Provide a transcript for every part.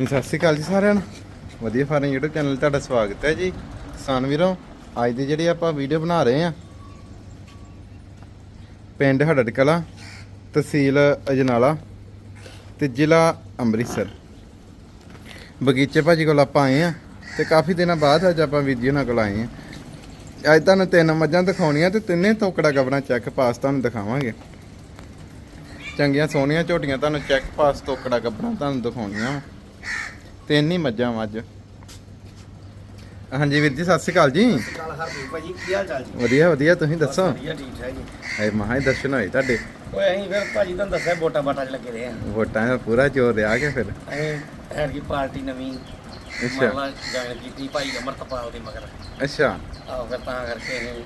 ਸਤਿ ਸ਼੍ਰੀ ਅਕਾਲ ਜੀ ਸਾਰਿਆਂ ਨੂੰ। ਵਧੀਆ ਫਾਰਮ YouTube ਚੈਨਲ ਤੁਹਾਡਾ ਸਵਾਗਤ ਹੈ ਜੀ। ਕਿਸਾਨ ਵੀਰੋ, ਅੱਜ ਦੀ ਜਿਹੜੀ ਆਪਾਂ ਵੀਡੀਓ ਬਣਾ ਰਹੇ ਆ ਪਿੰਡ ਹੜੜ ਕਲਾਂ ਤਹਿਸੀਲ ਅਜਨਾਲਾ ਤੇ ਜ਼ਿਲ੍ਹਾ ਅੰਮ੍ਰਿਤਸਰ। ਬਗੀਚੇ ਭਾਜੀ ਕੋਲ ਆਪਾਂ ਆਏ ਆ ਤੇ ਕਾਫੀ ਦਿਨਾਂ ਬਾਅਦ ਅੱਜ ਆਪਾਂ ਵੀਡੀਓ ਨਾਲ ਕੋਲ ਆਏ ਆ ਅੱਜ ਤੁਹਾਨੂੰ ਤਿੰਨ ਮੱਝਾਂ ਦਿਖਾਉਣੀਆਂ ਤੇ ਤਿੰਨੇ ਤੋਕੜਾ ਗਬਰਾਂ ਚੈੱਕ ਪਾਸ ਤੁਹਾਨੂੰ ਦਿਖਾਵਾਂਗੇ। ਚੰਗੀਆਂ ਸੋਹਣੀਆਂ ਝੋਟੀਆਂ ਤੁਹਾਨੂੰ ਚੈੱਕ ਪਾਸ ਤੋਕੜਾ ਗੱਬਣਾ ਤੁਹਾਨੂੰ ਦਿਖਾਉਣੀਆਂ ਵਾਂ। ਤਿੰਨ ਹੀ ਮੱਝਾਂ ਅੱਜ। ਹਾਂਜੀ ਵੀਰ ਜੀ ਸਤਿ ਸ਼੍ਰੀ ਅਕਾਲ ਜੀ। ਕਾਲ ਹਰਪ੍ਰੀਤ ਭਾਜੀ ਕੀ ਹਾਲ ਚਾਲ ਜੀ? ਵਧੀਆ ਵਧੀਆ ਤੁਸੀਂ ਦੱਸੋ? ਵਧੀਆ ਠੀਕ ਠਾਕ ਜੀ। ਮਹਾ ਹੀ ਦਰਸ਼ਨ ਹੋਏ ਤੁਹਾਡੇ? ਓਏ ਅਸੀਂ ਫਿਰ ਭਾਜੀ ਤੁਹਾਨੂੰ ਦੱਸਿਆ ਵੋਟਾਂ ਬਾਟਾਂ 'ਚ ਲੱਗੇ ਰਹੇ ਆ। ਵੋਟਾਂ ਦਾ ਪੂਰਾ ਜ਼ੋਰ ਰਿਹਾ ਕੇ ਫਿਰ? ਅਸੀਂ ਕੀ ਪਾਰਟੀ ਨਵੀਂ। ਅੱਛਾ। ਮਾਲਾ ਜਾਣ ਕੀਤੀ ਭਾਈ ਅਮਰਤਪਾਲ ਦੇ ਮਗਰ। ਅੱਛਾ। ਆਹੋ ਫਿਰ ਤਾਂ ਕਰਕੇ ਅਸੀਂ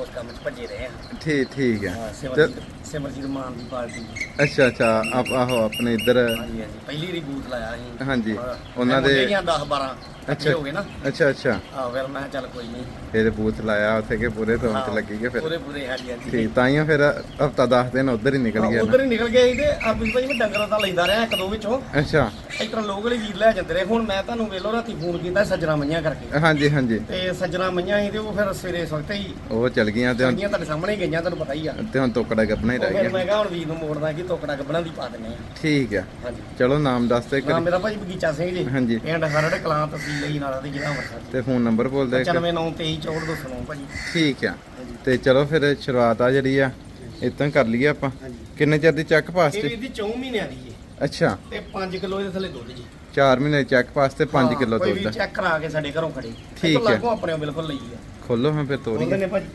ਉਸ ਕੰਮ 'ਚ ਭੱਜੇ ਰਹੇ ਆ। ਠੀਕ ਠੀਕ ਹੈ ਹਾਂ, ਤੇ- ਸਿਮਰਜੀਤ ਸਿਮਰਜੀਤ ਮਾਨ ਦੀ ਪਾਰਟੀ। ਅੱਛਾ ਅੱਛਾ ਆਪ ਆਹੋ ਆਪਣੇ ਇੱਧਰ। ਹਾਂਜੀ ਹਾਂਜੀ ਪਹਿਲੀ ਵਾਰੀ ਬੂਥ ਲਾਇਆ ਸੀ। ਹਾਂਜੀ, ਹਾਂ, ਉਹਨਾਂ ਦੇ- ਮੁੰਡੇ ਹੀ ਆ 10 12 ਅੱਛਾ। ਅੱਛੇ। ਹੋ ਗਏ ਨਾ। ਅੱਛਾ ਅੱਛਾ। ਆਹੋ ਫਿਰ ਮੈਂ ਕਿਹਾ ਚੱਲ ਕੋਈ ਨਹੀਂ। ਫਿਰ ਬੂਥ ਲਾਇਆ ਉੱਥੇ ਕੇ ਪੂਰੇ ਤੋਂ ਹਾਂ, ਲੱਗੀ ਗਏ ਫਿਰ? ਪੂਰੇ ਪੂਰੇ ਹਾਂਜੀ ਹਾਂਜੀ। ਠੀਕ ਤਾਈਓ ਫਿਰ ਹਫਤਾ 10 ਦਿਨ ਉਧਰ ਹੀ ਨਿਕਲ ਗਿਆ ਉਧਰ ਹੀ ਨਿਕਲ ਗਏ ਸੀ ਤੇ ਮੈਂ ਡੰਗਰਾਂ ਦਾ ਲੈਂਦਾ ਰਿਹਾ ਇੱਕ ਦੋ ਵਿੱਚੋਂ। ਅੱਛਾ। ਇਸ ਤਰ੍ਹਾਂ ਲੋਕ ਵਾਲੇ ਵੀਰ ਲੈ ਜਾਂਦੇ ਰਹੇ। ਹੁਣ ਮੈਂ ਤੁਹਾਨੂੰ ਵੇਲੋ ਰਾਤੀ ਫੋਨ ਕੀਤਾ ਸੱਜਣਾ ਮਈਆਂ ਕਰਕੇ। ਹਾਂਜੀ ਹਾਂਜੀ। ਤੇ ਸੱਜਣਾ ਮਈਆਂ ਸੀ ਤੇ ਉਹ ਫਿਰ ਸਵੇਰੇ ਇਸ ਵਕਤ ਹੀ। ਉਹ ਚਲ ਗਈਆਂ ਤੇ ਹੁਣ ਤੁਹਾਡੇ ਸਾਹਮਣੇ ਹੀ ਗਈਆਂ ਤੁਹਾਨੂੰ ਪਤਾ ਹੀ ਆ। ਤੇ ਹੁਣ ਤੋਕੜਾ ਗੱਬਣਾ ਹੀ ਰਹਿ ਗਿਆ। ਮੈਂ ਕਿਹਾ ਹੁਣ ਵੀਰ ਨੂੰ ਮੋੜਦਾ ਕਿ ਤੋਕੜਾ ਗੱਬਣਾ ਦੀ ਪਾ ਦਿੰਦੇ ਆ। ਠੀਕ ਹੈ ਹਾਂਜੀ। ਚਲੋ ਨਾਮ ਦੱਸ ਦੇ ਨਾਮ ਮੇਰਾ ਭਾਜੀ ਬਗੀਚਾ ਸਿੰਘ ਜੀ। ਹਾਂਜੀ। ਪਿੰਡ ਹਰੜ ਕਲਾਂ ਤਹਿਸੀਲ ਲਈ ਨਾਲਾ ਦੇ ਜ਼ਿਲ੍ਹਾ ਅੰਮ੍ਰਿਤਸਰ ਤੇ ਫੋਨ ਨੰਬਰ ਬੋਲ ਦੇ ਇੱਕ। 99232429 ਭਾਜੀ। ਠੀਕ ਆ। ਤੇ ਚਲੋ ਫਿਰ ਸ਼ੁਰੂਆਤ ਆ ਜਿਹੜੀ ਆ। ਇਤਾਂ ਕਰ ਲਈਏ ਆਪਾਂ। ਕਿੰਨੇ ਚਿਰ ਦੀ ਚੈੱਕ ਪਾਸ ਤੇ ਇਹਦੀ 4 ਮਹੀਨਿਆਂ ਦੀ ਹੈ ਅੱਛਾ। ਤੇ 5 ਕਿਲੋ ਇਹਦੇ ਥੱਲੇ ਦੁੱਧ ਜੀ। 4 ਮਹੀਨੇ ਚੈੱਕ ਪਾਸ ਤੇ 5 ਹਾਂ, ਕਿਲੋ ਕੋਈ ਵੀ ਦੁੱਧ ਚੈੱਕ ਕਰਾ ਕੇ ਸਾਡੇ ਘਰੋਂ ਖੜੇ। ਠੀਕ ਹੈ। ਲਾਗੋਂ ਆਪਣੇ ਬਿਲਕੁਲ ਲਈ ਆ। ਖੋਲੋ ਹਾਂ ਫਿਰ ਤੋਰੀ। ਨੇ ਭਾਜੀ।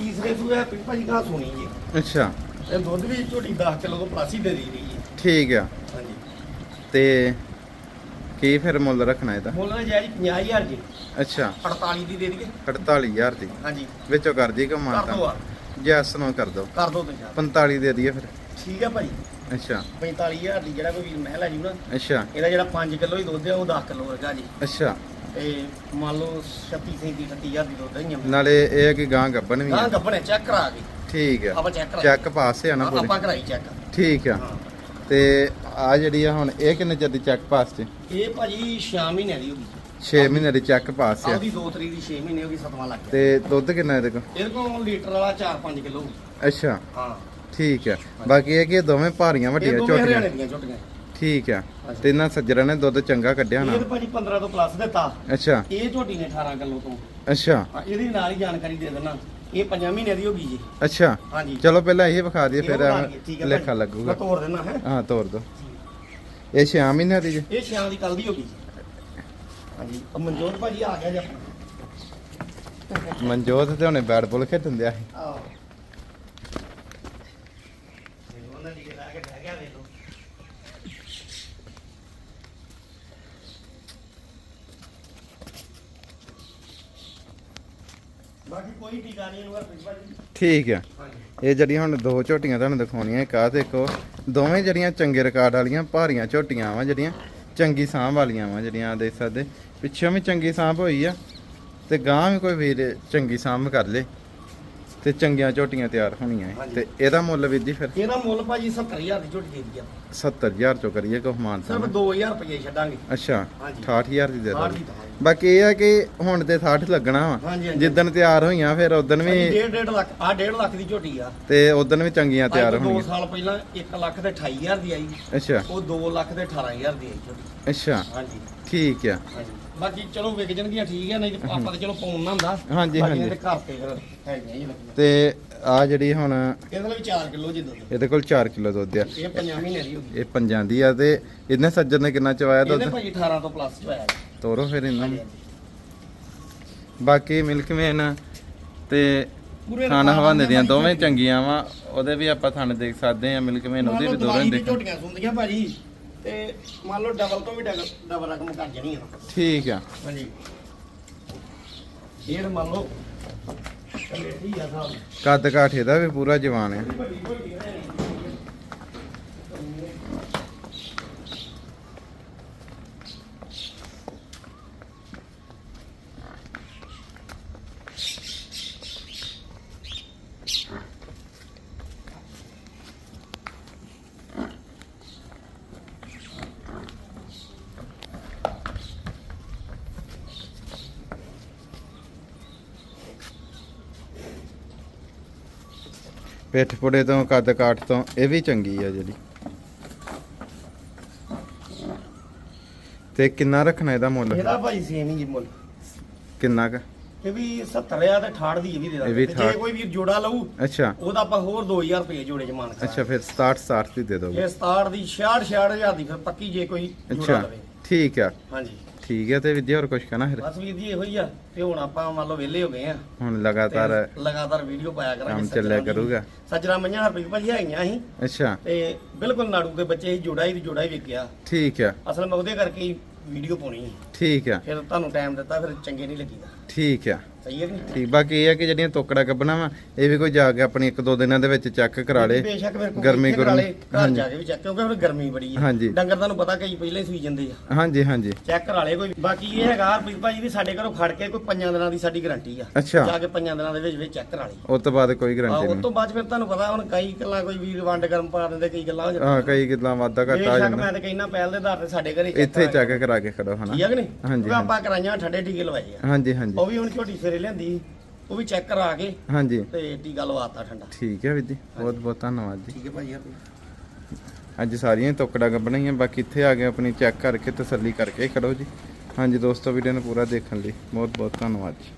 ਤੀਸਰੇ ਸੂਏ ਪਿੰਡ ਭਾਜੀ ਕਾ ਸੁਣੀ ਜੀ। ਅੱਛਾ। ਇਹ ਦੁੱਧ ਵੀ ਝੋਟੀ 10 ਕਿਲੋ ਤੋਂ ਪਲੱਸ ਦੇ ਦੀ ਰਹੀ ਹੈ ਠੀਕ ਆ। ਹਾਂਜੀ। ਤੇ ਕੀ ਫਿਰ ਮੁੱਲ ਰੱਖਣਾ ਇਹਦਾ? ਮੁੱਲ ਨਾ ਜਾਇਜ਼ 50000 ਜੀ। ਅੱਛਾ। 48 ਦੀ ਦੇ ਦਈਏ। 48000 ਦੀ। ਹਾਂਜੀ। ਵਿੱਚੋਂ ਕਰ ਜੀ ਕਰ ਦੋ ਕਮਾਤਾ ਆ। ਜੈਸ ਨੂੰ ਕਰ ਦੋ। ਕਰ ਦੋ ਤੁਸੀਂ। 45 ਦੇ ਦਈਏ ਫਿਰ। ਠੀਕ ਹੈ ਭਾਜੀ। ਅੱਛਾ। 45000 ਦੀ ਜਿਹੜਾ ਕੋਈ ਵੀਰ ਮਹਿਲ ਆ ਜੂ ਨਾ ਅੱਛਾ। ਇਹਦਾ ਜਿਹੜਾ 5 ਕਿਲੋ ਹੀ ਦੁੱਧ ਹੈ ਉਹ 10 ਕਿਲੋ ਹੈਗਾ ਜੀ। ਅੱਛਾ। ਤੇ ਮੰਨ ਲਓ 36 37 38000 ਦੀ ਦੁੱਧ ਹੈ ਨਾਲੇ ਇਹ ਕਿ ਗਾਂ ਗੱਬਨ ਵੀ ਹਾਂ ਆ ਗੱਬਣੇ ਚੈੱਕ ਕਰਾ ਕੇ। ਠੀਕ ਆ। ਆਪਾਂ ਚੈੱਕ ਕਰਾ ਚੈੱਕ ਪਾਸ ਆ ਨਾ ਹਾਂ, ਪੂਰੀ। ਆਪਾਂ ਕਰਾਈ ਚੈੱਕ। ਠੀਕ ਆ। ਹਾਂ। ਤੇ ਆ ਜਿਹੜੀ ਆ ਹੁਣ ਇਹ ਕਿੰਨੇ ਚਿਰ ਦੀ ਚੈੱਕ ਪਾਸ ਤੇ? ਇਹ ਭਾਜੀ 6 ਮਹੀਨਿਆਂ ਦੀ ਹੋ ਗਈ। 6 ਮਹੀਨੇ ਦੀ ਚੈੱਕ ਪਾਸ ਆ। ਆਉਦੀ 2 ਤਰੀਕ ਦੀ 6 ਮਹੀਨੇ ਹੋ ਗਈ ਸਤਵਾਂ ਲੱਗ ਗਿਆ। ਤੇ ਦੁੱਧ ਕਿੰਨਾ ਇਹਦੇ ਕੋਲ? ਇਹਦੇ ਕੋਲ ਲੀਟਰ ਵਾਲਾ 4-5 ਕਿਲੋ। ਅੱਛਾ। ਹਾਂ। ਠੀਕ ਆ ਬਾਕੀ ਇਹ ਕਿ ਦੋਵੇਂ ਭਾਰੀਆਂ ਇਹ ਵੱਡੀਆਂ ਦੋਵੇਂ ਹਰਿਆਣੇ ਝੋਟੀਆਂ ਦੀਆਂ ਝੋਟੀਆਂ ਠੀਕ ਆ ਤੇ ਇਹਨਾਂ ਸੱਜਰਾਂ ਨੇ ਦੁੱਧ ਚੰਗਾ ਕੱਢਿਆ ਇਹ ਨਾ ਤਾਂ ਭਾਜੀ 15 ਤੋਂ ਪਲੱਸ ਦਿੱਤਾ। ਅੱਛਾ। ਇਹ ਝੋਟੀ ਨੇ 18 ਕਿਲੋ ਤੋਂ। ਅੱਛਾ। ਹਾਂ, ਇਹਦੀ ਨਾਲ ਹੀ ਜਾਣਕਾਰੀ ਦੇ ਦੇਣਾ ਇਹ 5 ਮਹੀਨਿਆਂ ਦੀ ਹੋ ਗਈ ਜੀ। ਅੱਛਾ। ਹਾਂਜੀ। ਚਲੋ ਪਹਿਲਾਂ ਇਹ ਵਿਖਾ ਦਈਏ ਫਿਰ ਹੈ ਲੇਖਾ। ਲੱਗੂਗਾ। ਮੈਂ ਤੋੜ ਦੇਣਾ ਹੈ। ਹਾਂ ਤੋਰ ਦੋ। ਇਹ 6 ਮਹੀਨਿਆਂ ਦੀ ਜੀ। ਇਹ ਸ਼ਾਮ ਦੀ ਕੱਲ ਦੀ ਹੋ ਗਈ ਹਾਂਜੀ। ਉਹ ਮਨਜੋਤ ਭਾਜੀ ਆ ਗਿਆ ਜੀ ਆਪਣਾ। ਮਨਜੋਤ ਤੇ ਹੁਣੇ ਬੈਟ ਬਾਲ ਖੇਡਣ ਦਿਆ ਸੀ ਆਓ ਉਹਨਾਂ ਦੀ ਲਾ ਕੇ ਬਹਿ ਗਿਆ ਵੇਖ ਲਓ ਬਾਕੀ ਕੋਈ ਟਿਕਾ ਨਹੀਂ ਇਹਨੂੰ ਹਰਪ੍ਰੀਤ ਭਾਜੀ। ਠੀਕ ਆ। ਇਹ ਜਿਹੜੀਆਂ ਹੁਣ ਦੋ ਝੋਟੀਆਂ ਤੁਹਾਨੂੰ ਦਿਖਾਉਣੀਆਂ ਇੱਕ ਆ ਤੇ ਇੱਕ ਉਹ ਦੋਵੇਂ ਜਿਹੜੀਆਂ ਚੰਗੇ ਰਿਕਾਰਡ ਵਾਲੀਆਂ ਭਾਰੀਆਂ ਝੋਟੀਆਂ ਵਾ ਜਿਹੜੀਆਂ ਚੰਗੀ ਸਾਂਭ ਵਾਲੀਆਂ ਵਾ ਜਿਹੜੀਆਂ ਦੇਖ ਸਕਦੇ। ਪਿੱਛੋਂ ਵੀ ਚੰਗੀ ਸਾਂਭ ਹੋਈ ਆ ਤੇ ਗਾਂ ਵੀ ਕੋਈ ਵੀਰ ਚੰਗੀ ਸਾਂਭ ਕਰ ਲੇ। ਤੇ ਚੰਗੀਆਂ ਝੋਟੀਆਂ ਤਿਆਰ ਹੋਣੀਆਂ। ਹਾਂਜੀ। ਤੇ ਇਹਦਾ ਮੁੱਲ ਵੀਰ ਜੀ ਫਿਰ? ਇਹਦਾ ਮੁੱਲ ਭਾਜੀ 70000 ਦੀ ਝੋਟੀ ਦੇ ਦਿੱਤੀ ਆ 70000 ਚੋਂ ਕਰੀਏ ਕੋ ਮਾਨ ਸਿਰਫ 2000 ਰੁਪਏ ਛੱਡਾਂਗੇ। ਅੱਛਾ ਹਾਂਜੀ। 68000 ਦੀ ਦੇ ਬਾਹਰ ਦੋ ਦੀ ਦਵਾਂਗੇ ਬਾਕੀ ਇਹ ਆ ਕਿ ਹੁਣ ਤੇ 60 ਲੱਗਣਾ ਵਾ। ਹਾਂਜੀ, ਹਾਂਜੀ। ਜਿੱਦਣ ਤਿਆਰ ਹੋਈਆਂ ਫਿਰ ਉਦੋਂ ਵੀ ਡੇਢ ਡੇਢ ਲੱਖ ਆ 1.5 ਲੱਖ ਦੀ ਝੋਟੀ ਆ। ਤੇ ਉਦੋਂ ਵੀ ਚੰਗੀਆਂ ਤਿਆਰ ਅੱਜ ਤੋਂ ਦੋ ਹੋਣਗੀਆਂ ਸਾਲ ਪਹਿਲਾਂ 1 ਲੱਖ ਤੇ 28000 ਦੀ ਆਈ। ਅੱਛਾ। ਉਹ 2 ਲੱਖ ਤੇ 18000 ਦੀ ਆਈ ਝੋਟੀ। ਅੱਛਾ। ਹਾਂਜੀ। ਠੀਕ ਆ। ਹਾਂਜੀ। ਬਾਕੀ ਚਲੋ ਵਿਕ ਜਾਣਗੀਆਂ ਠੀਕ ਹੈ ਨਹੀਂ ਤੇ ਆਪਾਂ ਤੇ ਚਲੋ ਪਾਉਣ ਨਾ ਹੁੰਦਾ। ਹਾਂਜੀ, ਬਾਕੀ ਹਾਂਜੀ। ਘਰ ਤੇ ਫਿਰ ਹੈਗੀਆਂ ਹੀ ਲੱਗੀਆਂ। ਤੇ ਆ ਜਿਹੜੀ ਹੁਣ ਇਹਦੇ ਲਈ 4 ਕਿਲੋ ਜੀ ਦੁੱਧ। ਇਹਦੇ ਕੋਲ 4 ਕਿਲੋ ਦੁੱਧ ਆ। ਇਹ 5 ਮਹੀਨੇ ਦੀ ਹੋ ਗਈ ਇਹ ਪੰਜਾਂ ਦੀ ਆ ਤੇ ਇਹਨੇ ਸੱਜਣ ਨੇ ਕਿੰਨਾ ਚਵਾਇਆ ਇਹਨੇ ਦੁੱਧ ਭਾਜੀ 18 ਤੋਂ ਪਲੱਸ ਚ ਹੋਇਆ। ਤੋਰੋ ਫਿਰ ਇਹਨਾਂ। ਨੂੰ। ਬਾਕੀ ਮਿਲਕ ਮੈਨ ਤੇ ਪੂਰੇ ਥਣ ਹਵਾਨੇ ਦੀਆਂ ਦੋਵੇਂ। ਚੰਗੀਆਂ ਵਾ ਉਹਦੇ ਵੀ ਆਪਾਂ ਥਣ ਦੇਖ ਸਕਦੇ ਆ ਮਿਲਕ ਮੇਨ ਉਹਦੇ ਵੀ ਦੋਵੇਂ ਦੇਖ। ਝੋਟੀਆਂ ਸੁੰਦੀਆਂ ਭਾਜੀ। ਤੇ ਮੰਨ ਲਓ ਡਬਲ ਤੋਂ ਵੀ ਡਬਲ ਡਬਲ ਰਕਮ ਕਰ ਜਣੀ ਆ। ਠੀਕ ਆ। ਹਾਂਜੀ। ਇਹ ਮੰਨ ਲਓ ਕਲੇਟੀ ਆ ਸਾਹਿਬ ਕੱਦ ਕਾਠ ਇਹਦਾ ਵੀ ਪੂਰਾ ਜਵਾਨ ਆ ਵੱਡੀ ਵੱਡੀ ਹੈ ਪਿੱਠ ਪੁੜੇ ਤੋਂ ਕੱਦ ਕਾਠ ਤੋਂ ਇਹ ਵੀ ਚੰਗੀ ਆ ਜਿਹੜੀ। ਤੇ ਕਿੰਨਾ ਰੱਖਣਾ ਇਹਦਾ ਮੁੱਲ? ਇਹਦਾ ਭਾਈ ਸੇਮ ਹੀ ਜੀ ਮੁੱਲ। ਕਿੰਨਾ ਕ? ਇਹ ਵੀ 70 ਆ ਤੇ 68 ਦੀ ਇਹ ਵੀ ਦੇ ਇਹ ਵੀ ਦਾਂਗੇ। ਤੇ ਜੇ 68 ਕੋਈ ਵੀਰ ਜੋੜਾ ਲਊ ਅੱਛਾ। ਉਹਦਾ ਆਪਾਂ ਹੋਰ 2000 ਰੁਪਏ ਜੋੜੇ ਚ ਮਾਨ ਅੱਛਾ ਫਿਰ 67 67 ਦੀ ਦੇ ਦੋਗੇ ਇਹ 67 ਦੀ 66 ਹਜ਼ਾਰ ਦੀ ਫਿਰ ਪੱਕੀ ਜੇ ਕੋਈ ਜੋੜਾ ਅੱਛਾ ਲਵੇ। ਠੀਕ ਆ। ਹਾਂਜੀ। ਠੀਕ ਹੈ ਤੇ ਵਿਦਿਆ ਹੋਰ ਕੁਝ ਕਹਿਣਾ ਫਿਰ? ਬਸ ਵੀਰ ਜੀ ਇਹੋ ਹੀ ਆ ਤੇ ਹੁਣ ਆਪਾਂ ਮੰਨ ਲਓ ਵਿਹਲੇ ਹੋ ਗਏ ਆ। ਹੁਣ ਲਗਾਤਾਰ ਲਗਾਤਾਰ ਵੀਡੀਓ ਪਾਇਆ ਕਰਾਂਗੇ ਕੰਮ ਚੱਲਿਆ। ਕਰੂਗਾ। ਸੱਜਣਾ ਮਈਆਂ ਹਰਪ੍ਰੀਤ ਭਾਜੀ ਹੈਗੀਆਂ ਸੀ। ਅੱਛਾ। ਤੇ ਬਿਲਕੁਲ ਨਾੜੂ ਦੇ ਬੱਚੇ ਸੀ ਜੋੜਾ ਹੀ ਜੋੜਾ ਹੀ ਵਿਕਿਆ ਠੀਕ ਆ। ਅਸਲ ਮੈਂ ਉਹਦੇ ਕਰਕੇ ਹੀ ਵੀਡੀਓ ਪਾਉਣੀ ਸੀ। ਠੀਕ ਆ। ਫਿਰ ਤੁਹਾਨੂੰ ਟਾਈਮ ਦਿੱਤਾ ਫਿਰ ਚੰਗੇ ਨਹੀਂ ਲੱਗੀਦਾ। ਠੀਕ ਆ। ਸਹੀ ਹੈ ਕਿ ਨਹੀਂ? ਠੀਕ ਬਾਕੀ ਇਹ ਆ ਕਿ ਜਿਹੜੀਆਂ ਤੋਕੜਾ ਕੱਢਣਾ ਵਾ ਇਹ ਵੀ ਕੋਈ ਜਾ ਕੇ ਆਪਣੀ ਇੱਕ ਦੋ ਦਿਨਾਂ ਦੇ ਵਿੱਚ ਚੈੱਕ ਕਰਾ ਲੇ ਬੇਸ਼ੱਕ ਮੇਰੇ ਕੋਲ ਗਰਮੀ ਗੁਰਮੀ। ਲੇ, ਘਰ ਜਾ ਕੇ ਵੀ ਚੈੱਕ ਕਿਉਂਕਿ ਫਿਰ ਗਰਮੀ ਬੜੀ ਹੈ ਹਾਂਜੀ। ਡੰਗਰ ਤੁਹਾਨੂੰ ਪਤਾ ਕਈ ਪਹਿਲਾਂ ਹੀ ਸੂਈ ਜਾਂਦੇ ਆ। ਹਾਂਜੀ ਹਾਂਜੀ। ਚੈੱਕ ਕਰਾ ਲੇ ਕੋਈ। ਬਾਕੀ ਇਹ ਹੈਗਾ ਹਰਪ੍ਰੀਤ ਭਾਜੀ ਵੀ ਸਾਡੇ ਘਰੋਂ ਖੜ ਕੇ ਕੋਈ ਪੰਜਾਂ ਦਿਨਾਂ ਦੀ ਸਾਡੀ ਗਾਰੰਟੀ ਆ। ਅੱਛਾ। ਜਾ ਕੇ ਪੰਜਾਂ ਦਿਨਾਂ ਦੇ ਵਿੱਚ ਵਿੱਚ ਚੈੱਕ ਕਰਾ ਲੇ। ਉਸ ਤੋਂ ਬਾਅਦ ਕੋਈ ਗਰੰਟੀ ਉਸ ਨਹੀਂ। ਤੋਂ ਬਾਅਦ ਫਿਰ ਤੁਹਾਨੂੰ ਪਤਾ ਹੁਣ ਕਈ ਗੱਲਾਂ ਕੋਈ ਵੀਰ ਵੰਡ ਗਰਮ ਪਾ ਦਿੰਦੇ ਕਈ ਗੱਲਾਂ ਹੋ ਕਈ ਕਿਦਾਂ ਵਾਧਾ ਘਟਾ ਆ ਬੇਸ਼ੱਕ ਜਾਂਦਾ। ਮੈਂ ਤੇ ਕਹਿੰਦਾ ਪਹਿਲ ਦੇ ਆਧਾਰ ਤੇ ਸਾਡੇ ਘਰੇ check ਇੱਥੇ ਕਰਾ ਚੈੱਕ ਕਰਾ। ਕੇ ਖੜੋ ਹਨਾ। ਠੀਕ ਹੈ ਕਿ ਨਹੀਂ? ਹਾਂਜੀ, ਕਿਉਂਕਿ ਆਪਾਂ ਕਰਾਈਆਂ ਠੰਡੇ ਟੀਕੇ ਲਵਾਏ ਆ। ਹਾਂਜੀ ਹਾਂਜੀ। ਉਹ ਵੀ ਹੁਣ ਝੋਟੀ ਫੇਰੇ ਲਿਆਂਦੀ ਉਹ ਵੀ ਚੈੱਕ ਕਰਾ ਕੇ ਹਾਂਜੀ। ਤੇ ਟੀਕਾ ਲਵਾਤਾ ਠੰਡਾ। ਠੀਕ ਹੈ ਵੀਰ ਜੀ। ਬਹੁਤ ਬਹੁਤ ਧੰਨਵਾਦ ਜੀ। ਠੀਕ ਹੈ ਭਾਜੀ ਹਰਪ੍ਰੀਤ ਅੱਜ ਸਾਰੀਆਂ ਤੋਕੜਾ ਗੱਬਣੀਆਂ ਬਾਕੀ ਇੱਥੇ ਆ ਕੇ ਆਪਣੀ ਚੈੱਕ ਕਰਕੇ ਤਸੱਲੀ ਕਰਕੇ ਖੜੋ ਜੀ। ਹਾਂਜੀ ਦੋਸਤੋ ਵੀਡੀਓ ਨੂੰ ਪੂਰਾ ਦੇਖਣ ਲਈ ਬਹੁਤ ਬਹੁਤ ਧੰਨਵਾਦ ਜੀ।